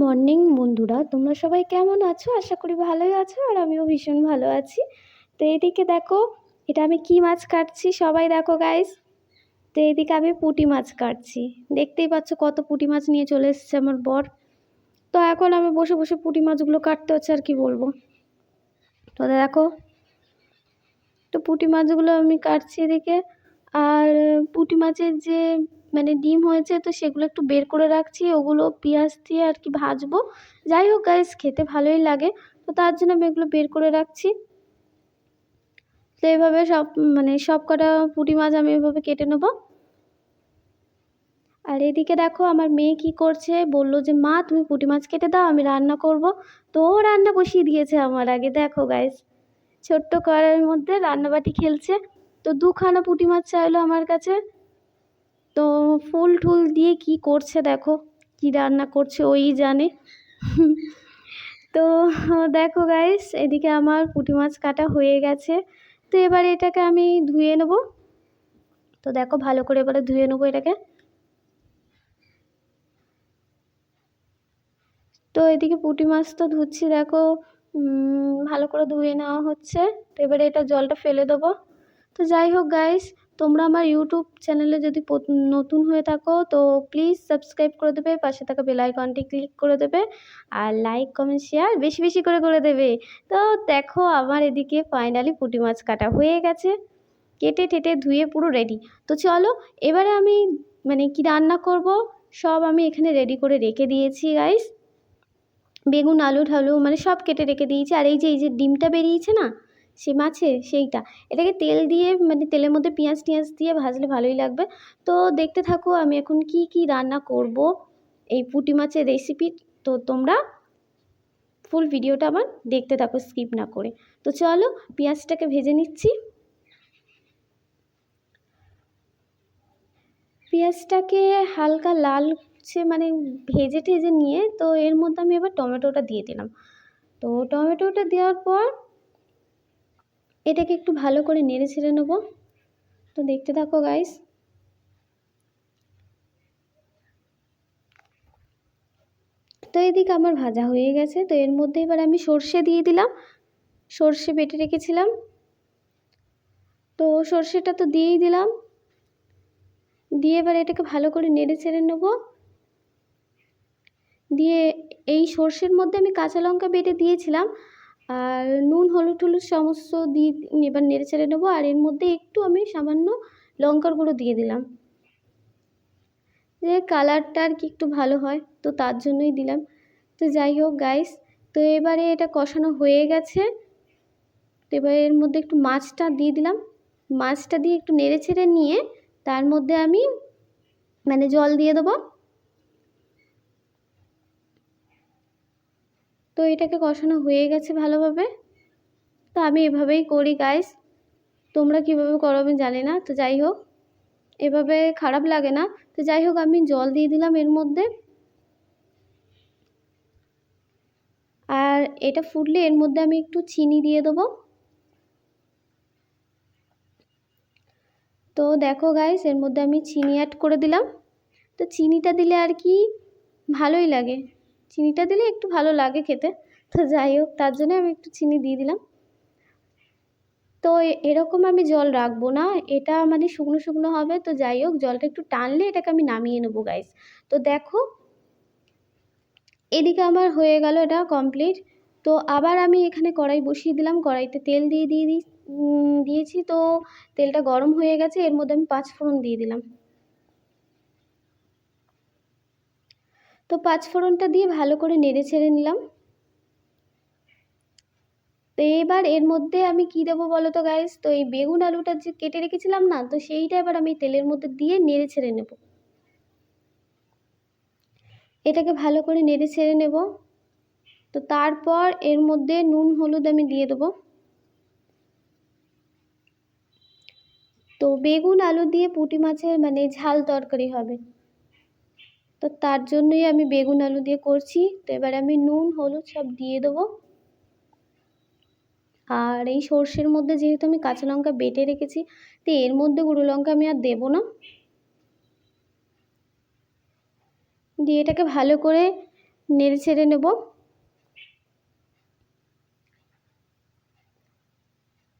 Morning বন্ধুরা। তোমরা সবাই কেমন আছো? আশা করি ভালোই আছো আর আমিও ভীষণ ভালো আছি। তো এদিকে দেখো, এটা আমি কি মাছ কাটছি? সবাই দেখো গাইস তো এদিকে আমি পুঁটি মাছ কাটছি। দেখতেই পাচ্ছ কত পুঁটি মাছ নিয়ে চলে এসেছে আমার বর। তো এখন আমি বসে বসে পুঁটি মাছগুলো কাটতে হচ্ছে আর কি বলব। তো দেখো, তো পুঁটি মাছগুলো আমি কাটছি এদিকে। আর পুঁটি মাছের যে মানে ডিম হয়েছে তো সেগুলো একটু বের করে রাখছি, ওগুলো পেঁয়াজ দিয়ে আর কি ভাজবো। যাই হোক গাইস খেতে ভালোই লাগে। তো তার জন্য আমি এগুলো বের করে রাখছি। তো এইভাবে সব মানে সব কটা পুঁটি মাছ আমি এভাবে কেটে নেব। আর এদিকে দেখো আমার মেয়ে কি করছে, বলল যে, মা, তুমি পুঁটি মাছ কেটে দাও, আমি রান্না করব। তো ও রান্না বসিয়ে দিয়েছে আমার আগে, দেখো গাইস ছোট্ট কড়াইয়ের মধ্যে রান্নাবাটি খেলছে। তো দুখানা পুঁটি মাছ চাইলো আমার কাছে। ফুল টুল দিয়ে কি করছে দেখো, কি রান্না করছে ওই জানে। তো দেখো গাইস এদিকে আমার পুঁটি মাছ কাটা হয়ে গেছে। তো এবার এটাকে আমি ধুয়ে নেব। তো দেখো ভালো করে এবারে ধুয়ে নেব এটাকে। তো এদিকে পুঁটি মাছ তো ধুচ্ছি দেখো ভালো করে ধুয়ে নেওয়া হচ্ছে। তো এবারে এটা জলটা ফেলে দেবো। তো যাই হোক গাইস তোমরা আমার ইউটিউব চ্যানেলে যদি নতুন হয়ে থাকো, তো প্লিজ সাবস্ক্রাইব করে দেবে, পাশে থাকা বেল আইকনটি ক্লিক করে দেবে, আর লাইক কমেন্ট শেয়ার বেশি বেশি করে করে দেবে। তো দেখো, আমার এদিকে ফাইনালি পুঁটি মাছ কাটা হয়ে গেছে। কেটে টেটে ধুয়ে পুরো রেডি তো চলো, এবারে আমি মানে কি রান্না করব, সব আমি এখানে রেডি করে রেখে দিয়েছি গাইস বেগুন আলু ঠালু মানে সব কেটে রেখে দিয়েছি। আর এই যে এই যে ডিমটা বেরিয়েছে না সে মাছের সেইটা। এটাকে তেল দিয়ে মানে তেলের মধ্যে পেঁয়াজ টিয়াজ দিয়ে ভাজলে ভালোই লাগবে। তো দেখতে থাকো, আমি এখন কি কি রান্না করব। এই পুঁটি মাছের রেসিপি তো তোমরা ফুল ভিডিওটা আমার দেখতে থাকো স্কিপ না করে। তো চলো, পেঁয়াজটাকে ভেজে নিচ্ছি। পেঁয়াজটাকে হালকা লাল সে মানে ভেজে টেজে নিয়ে, তো এর মধ্যে আমি এবার টমেটোটা দিয়ে দিলাম। তো টমেটোটা দেওয়ার পর এটাকে একটু ভালো করে নেড়ে ছেড়ে নেব। তো দেখতে থাকো গাইস তো এদিকে আমার ভাজা হয়ে গেছে। তো এর মধ্যে এবার আমি সর্ষে দিয়ে দিলাম। সর্ষে বেটে রেখেছিলাম। তো সর্ষেটা তো দিয়েই দিলাম। দিয়ে এবার এটাকে ভালো করে নেড়ে ছেড়ে নেব। দিয়ে এই সর্ষের মধ্যে আমি কাঁচা লঙ্কা বেটে দিয়েছিলাম। আর নুন, হলুদ, টলুদ সমস্ত দিয়ে এবার নেড়ে ছেড়ে নেব। আর এর মধ্যে একটু আমি সামান্য লঙ্কার গুঁড়ো দিয়ে দিলাম। যে কালারটা আর কি একটু ভালো হয়, তো তার জন্যই দিলাম। তো যাই হোক গাইস তো এবারে এটা কষানো হয়ে গেছে। তো এবার এর মধ্যে একটু মাছটা দিয়ে দিলাম। মাছটা দিয়ে একটু নেড়ে ছেড়ে নিয়ে তার মধ্যে আমি মানে জল দিয়ে দেবো। তো এটাকে কষানো হয়ে গেছে ভালোভাবে। তো আমি এভাবেই করি গাইস তোমরা কীভাবে করো আমি জানি না, তো যাই হোক। এভাবে খারাপ লাগে না। তো যাই হোক, আমি জল দিয়ে দিলাম এর মধ্যে। আর এটা ফুটলে এর মধ্যে আমি একটু চিনি দিয়ে দেবো। তো দেখো গাইস এর মধ্যে আমি চিনি অ্যাড করে দিলাম। তো চিনিটা দিলে আর কি ভালোই লাগে। চিনিটা দিলে একটু ভালো লাগে খেতে। তো যাই হোক, তার জন্য আমি একটু চিনি দিয়ে দিলাম। তো এরকম আমি জল রাখব না, এটা মানে শুকনো শুকনো হবে। তো যাই হোক, জলটা একটু টানলে এটাকে আমি নামিয়ে নেব গাইস তো দেখো, এদিকে আমার হয়ে গেল এটা কমপ্লিট তো আবার আমি এখানে কড়াই বসিয়ে দিলাম, কড়াইতে তেল দিয়ে দিয়ে দিয়েছি। তো তেলটা গরম হয়ে গেছে, এর মধ্যে আমি পাঁচ ফোড়ন দিয়ে দিলাম। তো পাঁচফোড়নটা দিয়ে ভালো করে নেড়ে ছেড়ে নিলাম। তো এবার এর মধ্যে আমি কি দেবো বলো তো গাইস তো এই বেগুন আলুটা যে কেটে রেখেছিলাম না, তো সেইটা এবার আমি তেলের মধ্যে দিয়ে নেড়ে ছেড়ে নেব। এটাকে ভালো করে নেড়ে ছেড়ে নেব। তো তারপর এর মধ্যে নুন, হলুদ আমি দিয়ে দেবো। তো বেগুন আলু দিয়ে পুঁটি মাছের মানে ঝাল তরকারি হবে। তো তার জন্যই আমি বেগুন আলু দিয়ে করছি। তো এবার আমি নুন, হলুদ সব দিয়ে দেবো। আর এই সর্ষের মধ্যে যেহেতু আমি কাঁচা লঙ্কা বেটে রেখেছি, তো এর মধ্যে গুঁড়ো লঙ্কা আমি আর দেবো না। দিয়ে এটাকে ভালো করে নেড়ে ছেড়ে নেব।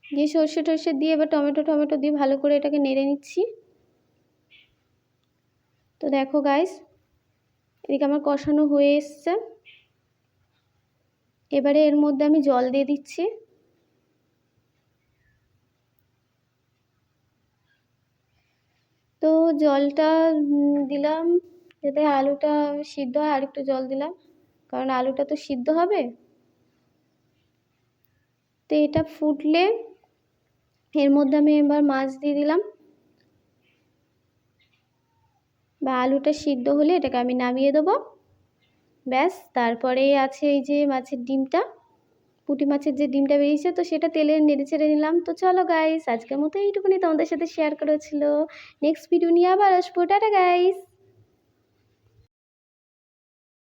দিয়ে সর্ষে টর্ষে দিয়ে এবার টমেটো টমেটো দিয়ে ভালো করে এটাকে নেড়ে নিচ্ছি। তো দেখো গাইস এদিকে আমার কষানো হয়ে এসছে। এবারে এর মধ্যে আমি জল দিয়ে দিচ্ছি। তো জলটা দিলাম। যাতে আলুটা সিদ্ধ হয় আর একটু জল দিলাম। কারণ আলুটা তো সিদ্ধ হবে। তো এটা ফুটলে এর মধ্যে আমি এবার মাছ দিয়ে দিলাম। বা আলুটা সিদ্ধ হলে এটাকে আমি নামিয়ে দেবো। ব্যাস, তারপরে আছে এই যে মাছের ডিমটা। পুঁটি মাছের যে ডিমটা বেরিয়েছে, তো সেটা তেলে নেড়ে ছেড়ে নিলাম। তো চলো গাইস আজকের মতো এইটুকুনি তোমাদের সাথে শেয়ার করেছিল। নেক্সট ভিডিও নিয়ে আবার আসব। Tata guys